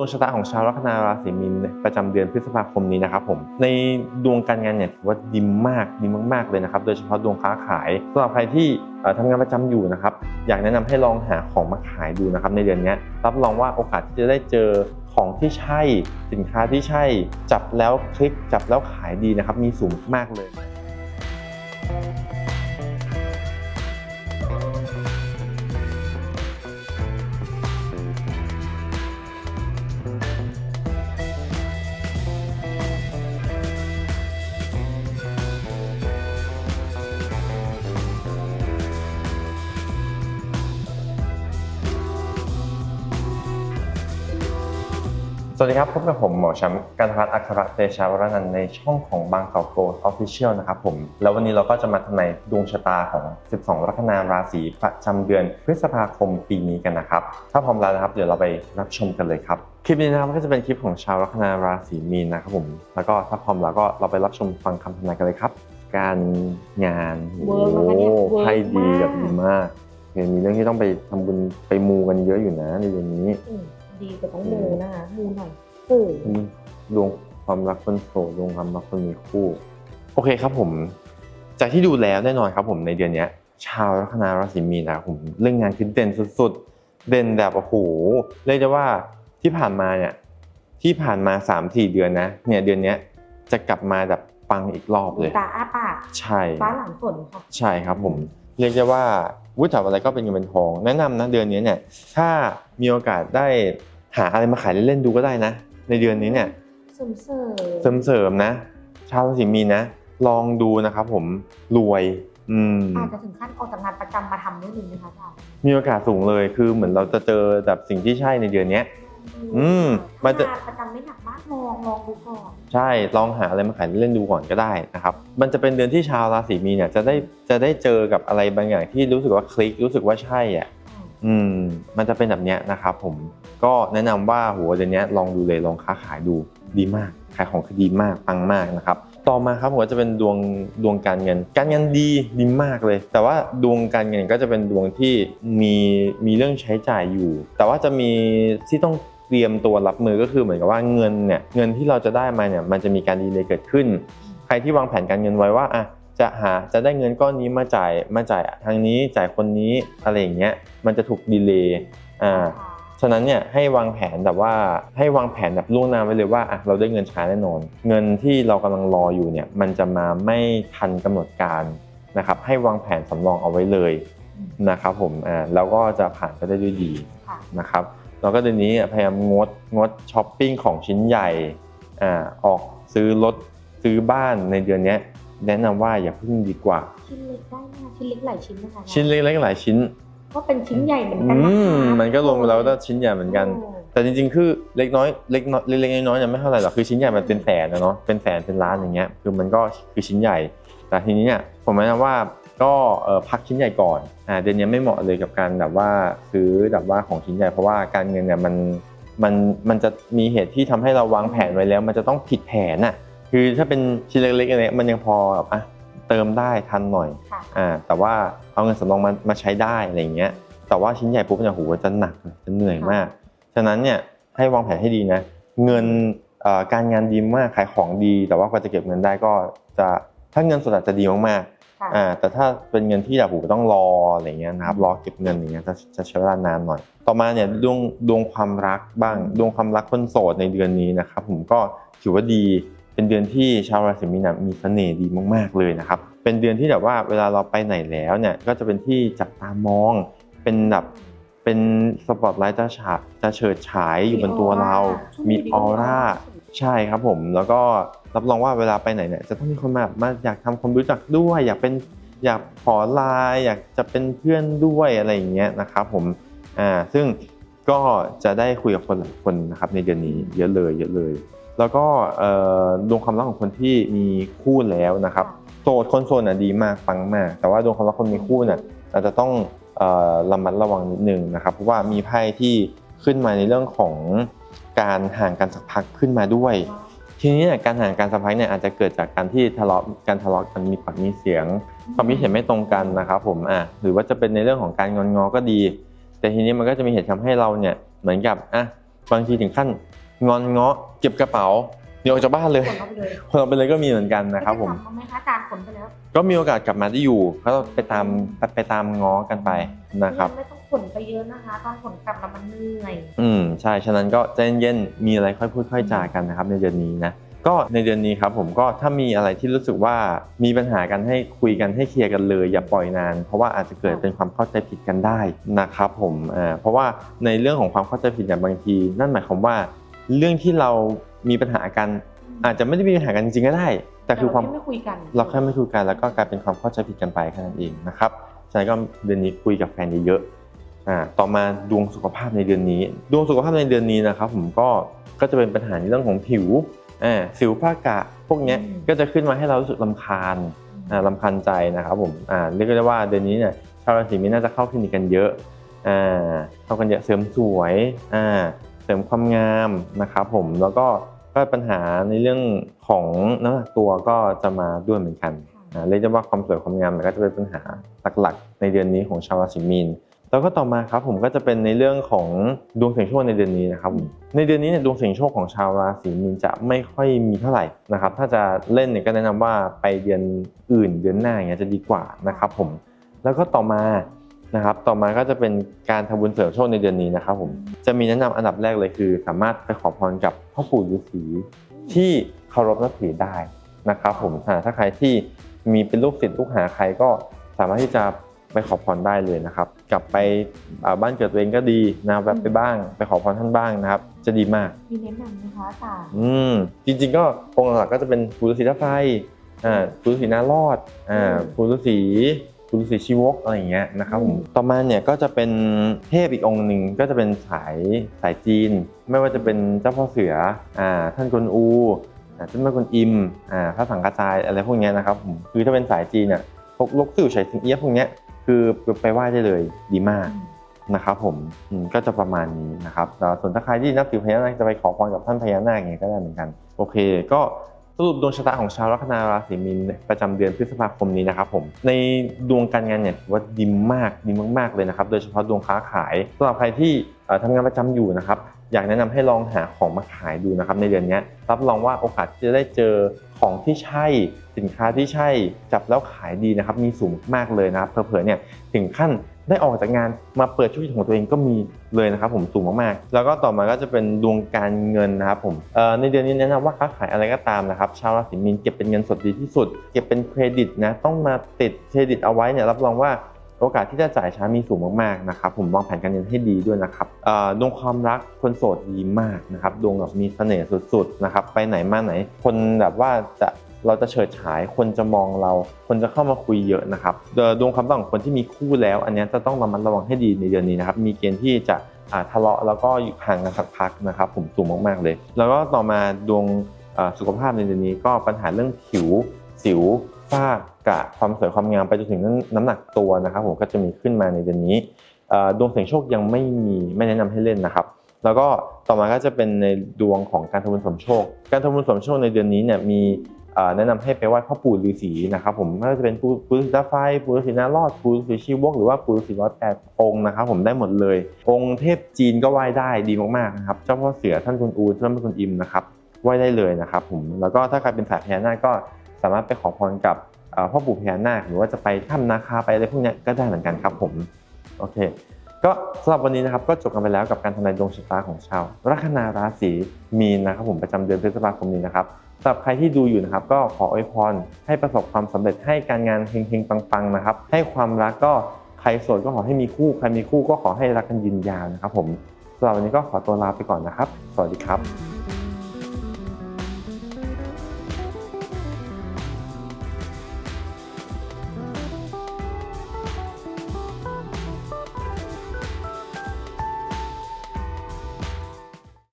ดวงชะตาของชาวลัคนาราศีมีนประจำเดือนพฤษภาคมนี้นะครับผมในดวงการงานเนี่ยถือว่าดีมากดีมากๆเลยนะครับ โดยเฉพาะดวงค้าขายสำหรับใครที่เอ่อทำงานประจำอยู่นะครับ อยากแนะนำให้ลองหาของมาขายดูนะครับ ในเดือนนี้รับรองว่าโอกาสที่จะได้เจอของที่ใช่สินค้าที่ใช่ จับแล้วคลิกจับแล้วขายดีนะครับ มีสูงมากเลย สวัสดีครับพบกับผมหมอแชมป์การพัฒน์อัครเตชาวรนันท์ในช่องของบางกอกโกลออฟฟิเชียลนะครับผมแล้ววันนี้เราก็จะมาทำนายดวงชะตาของ 12 ลัคนาราศีประจำเดือนพฤษภาคมปีนี้กันนะครับ ถ้าพร้อมแล้วนะครับ เดี๋ยวเราไปรับชมกันเลยครับคลิปนี้นะครับก็จะเป็นคลิปของชาวลัคนาราศีมีนนะครับผมแล้วก็ถ้าพร้อมแล้วก็เราไปรับชมฟังคำทำนายกันเลยครับ การงานเวิร์กนะคะเนี่ยโอ้เวิร์กให้ดีแบบมากดีมากเห็นมีเรื่องที่ต้องไปทำบุญไปมูกันเยอะอยู่นะในเดือนนี้อืม ดีแต่ต้องมูนะคะมูหน่อยสื่อดวงความรักคนโสดดวงความรักคนมีคู่ โอเคครับผม จากที่ดูแล้วแน่นอนครับผมในเดือนเนี้ยชาวลัคนาราศีมีนนะครับผมเรื่องงานคือเด่นสุดๆ เด่นแบบโอ้โหเรียกได้ว่าที่ผ่านมาเนี่ยที่ผ่านมา3าสี่เดือนนะเนี่ยเดือนเนี้ยจะกลับมาแบบปังอีกรอบเลยตาอ้าปากใช่ฟ้าหลังฝนค่ะใช่ครับผม เรียกได้ว่า วุฒิจับอะไรก็เป็นเงินเป็นทอง แนะนำนะเดือนนี้เนี่ยถ้ามีโอกาสได้หาอะไรมาขายเล่นๆดูก็ได้นะ ในเดือนนี้เนี่ยเสริมเสริมเสริมเสริมๆนะชาวราศีมีนนะ ลองดูนะครับผมรวย อืมอาจจะถึงขั้นออกจากงานประจำมาทำด้วยหนึ่งนะคะอาจารย์มีโอกาสสูงเลยคือเหมือนเราจะเจอแบบสิ่งที่ใช่ในเดือนเนี้ย อืมมันจะงานประจำไม่หนักมากลองลองดูก่อนใช่ลองหาอะไรมาขายเล่นๆดูก่อนก็ได้นะครับ มันจะเป็นเดือนที่ชาวราศีมีนเนี่ยจะได้จะได้เจอกับอะไรบางอย่างที่รู้สึกว่าคลิกรู้สึกว่าใช่อะอืมอืมมันจะเป็นแบบเนี้ยนะครับผมก็แนะนำว่าหัวเดือนเนี้ยลองดูเลยลองค้าขายดูดีมากขายของคือดีมากปังมากนะครับ ต่อมาครับผมก็จะเป็นดวงดวงการเงิน การเงินดีดีมากเลย แต่ว่าดวงการเงินก็จะเป็นดวงที่มีมีเรื่องใช้จ่ายอยู่ แต่ว่าจะมีที่ต้อง เตรียมตัวรับมือก็คือเหมือนกับว่าเงินเนี่ยเงินที่เราจะได้มาเนี่ยมันจะมีการดีเลย์เกิดขึ้น ใครที่วางแผนการเงินไว้ว่าอะจะหาจะได้เงินก้อนนี้มาจ่ายมาจ่ายทางนี้จ่ายคนนี้อะไรอย่างเงี้ยมันจะถูกดีเลย์อ่าฉะนั้นเนี่ยให้วางแผนแบบว่าให้วางแผนแบบล่วงหน้าไว้เลยว่าอะเราได้เงินช้าแน่นอน เงินที่เรากำลังรออยู่เนี่ยมันจะมาไม่ทันกำหนดการนะครับให้วางแผนสำรองเอาไว้เลยอืมนะครับผมอ่าแล้วก็จะผ่านไปได้ด้วยดีค่ะนะครับ แล้วก็เดือนนี้พยายามงดงดช้อปปิ้งของชิ้นใหญ่อ่าออกซื้อรถซื้อบ้านในเดือนเนี้ยแนะนำว่าอย่าเพิ่งดีกว่า ชิ้นเล็กได้ไหมคะชิ้นเล็กหลายชิ้นนะคะชิ้นเล็กๆหลายชิ้น ก็เป็นชิ้นใหญ่เหมือนกัอืนนะมคะมันก็รวมแล้วก็ชิ้นใหญ่เหมือนกันโแต่จริงๆ คือเล็กน้อยเล็กน้อยเล็กๆน้อยๆเนี่ยไม่เท่าไหร่หรอกคือชิ้นใหญ่มันเป็นแสนนะเนาะเป็นแสนเป็นล้านอย่างเงี้ยคือมันก็คือชิ้นใหญ่ แต่ทีนี้เนี่ยผมแนะนำว่า ก็เอ่อพักชิ้นใหญ่ก่อนอ่าเดือนนี้ไม่เหมาะเลยกับการแบบว่าซื้อแบบว่าของชิ้นใหญ่เพราะว่าการเงินเนี่ยมันมันมันจะมีเหตุที่ทำให้เราวางแผนไว้แล้ว มันจะต้องผิดแผนน่ะคือถ้าเป็นชิ้นเล็กๆอะไรมันยังพอแบบอะเติมได้ทันหน่อยค่ะอ่าแต่ว่าเอาเงินสำรองมามาใช้ได้อะไรอย่างเงี้ยแต่ว่าชิ้นใหญ่ปุ๊บเนี่ยโหจะหนักเลยจะเหนื่อยมาก ฉะนั้นเนี่ยให้วางแผนให้ดีนะ เงินเอ่อการงานดีมากขายของดี แต่ว่ากว่าจะเก็บเงินได้ก็จะถ้าเงินสดอาจจะดีมากค่ะๆ อ่าแต่ถ้าเป็นเงินที่แบบโหต้องรออะไรเงี้ยนะครับรอเก็บเงินอย่างเงี้ยจะจะใช้เวลานานหน่อย ต่อมาเนี่ยดวงดวงความรักบ้างดวงความรักคนโสดในเดือนนี้นะครับผมก็ถือว่าดีเป็นเดือนที่ชาวราศีมีนนะมีเสน่ห์ดีมาก ๆเลยนะครับเป็นเดือนที่แบบว่าเวลาเราไปไหนแล้วเนี่ยก็จะเป็นที่จับตามองเป็นแบบเป็นสปอตไลท์จะฉายจะเฉิดฉายอยู่บนตัวเรา มีออร่า ใช่ครับผม แล้วก็ รับรองว่าเวลาไปไหนเนี่ยจะต้องมีคนมาแบบมาอยากทำความรู้จักด้วย อยากเป็นอยากขอไลน์อยากจะเป็นเพื่อนด้วยอะไรอย่างเงี้ยนะครับผมอ่าซึ่งก็จะได้คุยกับคนหลายคนนะครับในเดือนนี้เยอะเลยเยอะเลย แล้วก็เอ่อดวงความรักของคนที่มีคู่แล้วนะครับโสดคนโสดน่ะดีมากฟังมาก แต่ว่าดวงความรักคนมีคู่น่ะอาจจะต้องเอ่อระมัดระวังนิดนึงนะครับเพราะว่ามีไพ่ที่ขึ้นมาในเรื่องของการห่างกันสักพักขึ้นมาด้วย ทีนี้เนี่ยการห่างกันสักพักเนี่ยอาจจะเกิดจากการที่ทะเลาะการทะเลาะกันมีปากมีเสียง ความคิดเห็นไม่ตรงกันนะครับผมอะหรือว่าจะเป็นในเรื่องของการงอนงอก็ดี แต่ทีนี้มันก็จะมีเหตุทำให้เราเนี่ยเหมือนกับอะบางทีถึงขั้นงอนเงาะเก็บกระเป๋าหนีออกจากบ้านเลยขนเอาไปเลยคนเราไปเลยก็มีเหมือนกันนะครับผมไได้กลับมาไหมคะอาจารย์ขนไปแล้วก็มีโอกาสกลับมาได้อยู่ก็ไปตามไปไปตามง้อกันไปนะครับไม่ต้อง ขนไปเยอะนะคะ ตอนขนกลับแล้วมันเหนื่อย อืมใช่ ฉะนั้นก็ใจเย็นๆมีอะไรค่อยพูดค่อยจากันนะครับ ในเดือนนี้นะก็ในเดือนนี้ครับผมก็ถ้ามีอะไรที่รู้สึกว่ามีปัญหากันให้คุยกันให้เคลียร์กันเลย อย่าปล่อยนาน เพราะว่าอาจจะเกิดเป็นความเข้าใจผิดกันได้นะครับผมอ่าเพราะว่าในเรื่องของความเข้าใจผิดเนี่ยบางที นั่นหมายความว่า เรื่องที่เรามีปัญหากัน อาจจะไม่ได้มีปัญหากันจริงๆก็ได้ แต่คือความเรแไม่คุยกัน เราแค่ไม่คุยกันแล้วก็กลายเป็นความเข้าใจผิดกันไปแค่นั้นเองนะครับฉะนั้นก็เดือนนี้คุยกับแฟนเยอะๆ อ่าต่อมาดวงสุขภาพในเดือนนี้ ดวงสุขภาพในเดือนนี้นะครับผมก็ก็จะเป็นปัญหาในเรื่องของผิวอ่าสิวฝ้ากระพวกเนี้ยก็จะขึ้นมาให้เรารู้สึกลำคาญอ่าลำคาญใจนะครับผมอ่าเรียกได้ว่าเดือนนี้เนี่ยชาวราศีมีนน่าจะเข้าคลินิกกันเยอะอ่าเข้ากันเยอะเสริมสวยอ่าเสริมความงามนะครับผมแล้วก็ก็ปัญหาในเรื่องของน้ำหนักตัวก็จะมาด้วยเหมือนกันอ่าเรียกได้ว่าความสวยความงามมันก็จะเป็นปัญหาหลักๆ ในเดือนนี้ของชาวราศีมีน แล้วก็ต่อมาครับผมก็จะเป็นในเรื่องของดวงเสี่ยงโชคในเดือนนี้นะครับผมในเดือนนี้เนี่ยดวงเสี่ยงโชคของชาวราศีมีนจะไม่ค่อยมีเท่าไหร่นะครับถ้าจะเล่นเนี่ยก็แนะนำว่าไปเดือนอื่นเดือนหน้าอย่างเงี้ยจะดีกว่านะครับผมแล้วก็ต่อมานะครับต่อมาก็จะเป็นการทำบุญเสริมโชคในเดือนนี้นะครับผมจะมีแนะนำอันดับแรกเลยคือ สามารถไปขอพรกับพ่อปู่ฤาษีที่เคารพนับถือได้นะครับผมถ้าใครที่มีเป็นลูกศิษย์ลูกหาใครก็สามารถที่จะ ไปขอพรได้เลยนะครับ กลับไปอ่าบ้านเกิดตัวเองก็ดีนะแวะไปบ้าง ไปขอพรท่านบ้างนะครับ จะดีมากมีแนะนำนะคะอาจารย์อืมจริง ๆ ก็องค์หลักๆก็จะเป็นปู่ฤาษีท่าไฟอ่าปู่ฤาษีนารอดอ่าปู่ฤาษีปู่ฤาษีชีวกอะไรอย่างเงี้ยนะครับผมต่อมาเนี่ยก็จะเป็นเทพอีกองค์หนึ่งก็จะเป็นสายสายจีน ไม่ว่าจะเป็นเจ้าพ่อเสืออ่าท่านกวนอูอ่าท่านแม่กวนอิมอ่าพระสังฆจายอะไรพวกเนี้ยนะครับผมคือถ้าเป็นสายจีนเนี่ยพวกลกสื่อไฉสิงเอี้ยะพวกเนี้ย คือไปไหว้ได้เลยดีมากนะครับผมอืมก็จะประมาณนี้นะครับแล้วส่วนถ้าใครที่นับถือพญานาคจะไปขอพรกับท่านพญานาคอย่างเงี้ยก็ได้เหมือนกันโอเค ก็สรุปดวงชะตาของชาวลัคนาราศีมีนประจำเดือนพฤษภาคมนี้นะครับผมในดวงการงานเนี่ยถือว่าดีมากดีมากๆเลยนะครับ โดยเฉพาะดวงค้าขายสำหรับใครที่เอ่อทำงานประจำอยู่นะครับ อยากแนะนำให้ลองหาของมาขายดูนะครับในเดือนนี้รับรองว่าโอกาสที่จะได้เจอของที่ใช่สินค้าที่ใช่จับแล้วขายดีนะครับมีสูงมากเลยนะครับเผลอๆเนี่ยถึงขั้นได้ออกจากงานมาเปิดธุรกิจของตัวเองก็มีเลยนะครับผมสูงมากๆ แล้วก็ต่อมาก็จะเป็นดวงการเงินนะครับผมในเดือนนี้แนะนำว่าค้าขายอะไรก็ตามนะครับชาวราศีมีนเก็บเป็นเงินสดดีที่สุด เก็บเป็นเครดิตนะต้องมาติดเครดิตเอาไว้เนี่ยรับรองว่า โอกาสที่จะจ่ายช้ามีสูงมากๆนะครับผมวางแผนการเงินให้ดีด้วยนะครับดวงความรักคนโสดดีมากนะครับดวงแบบมีเสน่ห์สุดๆนะครับไปไหนมาไหน คนแบบว่าจะเราจะเฉิดฉายคนจะมองเรา คนจะเข้ามาคุยเยอะนะครับดวงความรักของคนที่มีคู่แล้ว อันนี้จะต้องระมัดระวังให้ดีในเดือนนี้นะครับมีเกณฑ์ที่จะทะเลาะแล้วก็อยู่ห่างกันสักพักนะครับผมสูงมากๆเลย แล้วก็ต่อมาดวงสุขภาพในเดือนนี้ก็ปัญหาเรื่องผิว สิวฝ้ากระความสวยความงามไปจนถึงน้ำหนักตัวนะครับผมก็จะมีขึ้นมาในเดือนนี้ดวงเสี่ยงโชคยังไม่มีไม่แนะนำให้เล่นนะครับ แล้วก็ต่อมาก็จะเป็นในดวงของการทำบุญสมโชค การทำบุญสมโชคในเดือนนี้เนี่ยมีแนะนำให้ไปไหว้พ่อปู่ฤาษีนะครับผมไม่ว่าจะเป็นปู่ปู่ฤาษีตาไฟปู่ฤาษีนารอดปู่ฤาษีชีวกหรือว่าปู่ฤาษีร้อยแปดองค์นะครับผมได้หมดเลย องค์เทพจีนก็ไหว้ได้ดีมากๆนะครับเจ้าพ่อเสือท่านคุณอูท่านพระคุณอิมนะครับไหว้ได้เลยนะครับผมแล้วก็ถ้าใครเป็นสายพญานาคก็ สามารถไปขอพรกับพ่อปู่พญานาคหรือว่าจะไปถ้ำนาคาไปอะไรพวกนี้ก็ได้เหมือนกันครับผมโอเค ก็สำหรับวันนี้นะครับก็จบกันไปแล้วกับการทำนายดวงชะตาของชาวลัคนาราศีมีนนะครับผมประจำเดือนพฤษภาคมนี้นะครับสำหรับใครที่ดูอยู่นะครับ ก็ขออวยพรให้ประสบความสำเร็จให้การงานเฮงๆปังๆนะครับ ให้ความรักก็ใครโสดก็ขอให้มีคู่ใครมีคู่ก็ขอให้รักกันยืนยาวนะครับ ผมสำหรับวันนี้ก็ขอตัวลาไปก่อนนะครับ สวัสดีครับ